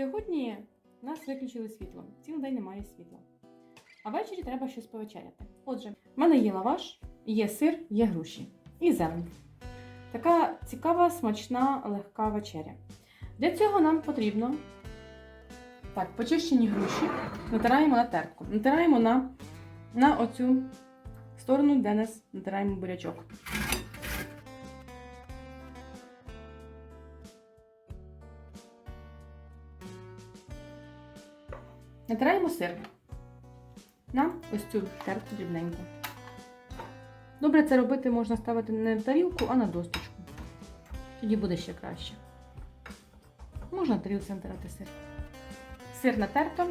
Сьогодні нас виключили світло. Цілий день немає світла. А ввечері треба щось повечеряти. Отже, в мене є лаваш, є сир, є груші і зелень. Така цікава, смачна, легка вечеря. Для цього нам потрібно так, почищені груші натираємо на тертку. Натираємо на, на оцю сторону, де нас натираємо бурячок. Натираємо сир на ось цю тертку дрібненьку. Добре це робити можна ставити не на тарілку, а на досточку. Тоді буде ще краще. Можна на тарілці натирати сир. Сир натерто,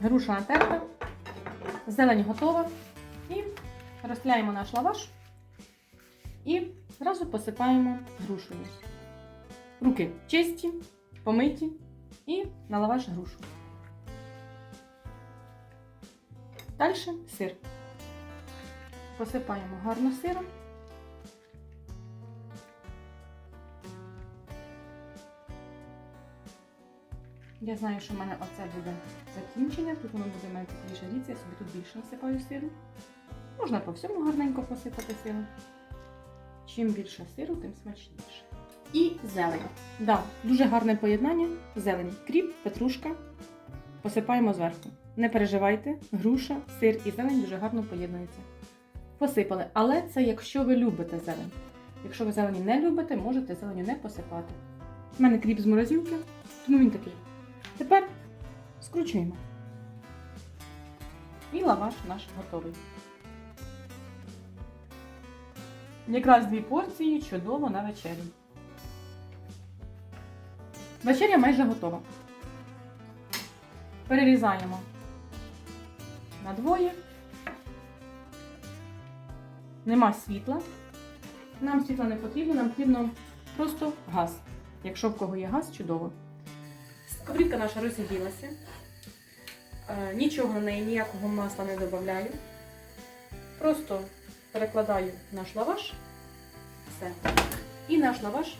груша натерта, зелень готова. І розтляємо наш лаваш і зразу посипаємо грушею. Руки чисті, помиті і на лаваш грушу. Далі сир. Посипаємо гарно сиром. Я знаю, що в мене оце буде закінчення. Тут воно буде мене тепліше ріться, я собі тут більше насипаю сиру. Можна по всьому гарненько посипати сиром. Чим більше сиру, тим смачніше. І зелень. Да, дуже гарне поєднання. Зелень. Кріп, петрушка. Посипаємо зверху. Не переживайте, груша, сир і зелень дуже гарно поєднуються. Посипали. Але це якщо ви любите зелень. Якщо ви зелені не любите, можете зеленю не посипати. У мене кріп з морозилки, тому він такий. Тепер скручуємо. І лаваш наш готовий. Якраз дві порції чудово на вечерю. Вечеря майже готова. Перерізаємо на двоє. Нема світла. Нам світла не потрібно, нам потрібно просто газ. Якщо в кого є газ, чудово. Сковорідка наша розігрілася. Е, Нічого на неї, ніякого масла не додаю. Просто перекладаю наш лаваш. Все. І наш лаваш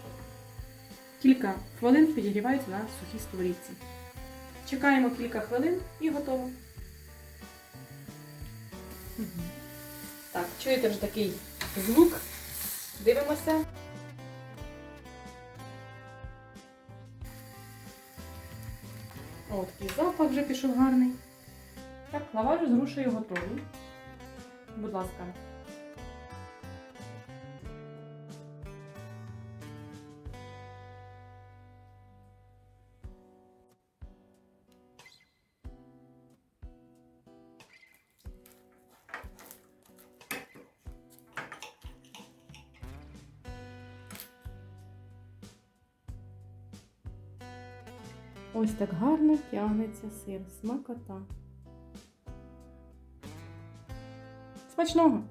кілька хвилин підігрівається на сухій сковорідці. Чекаємо кілька хвилин і готово. Так, чуєте вже такий звук. Дивимося. О, такий запах вже пішов гарний. Так, лаваш з грушею готовий. Будь ласка. Ось так гарно тягнеться сир, смакота. Смачного!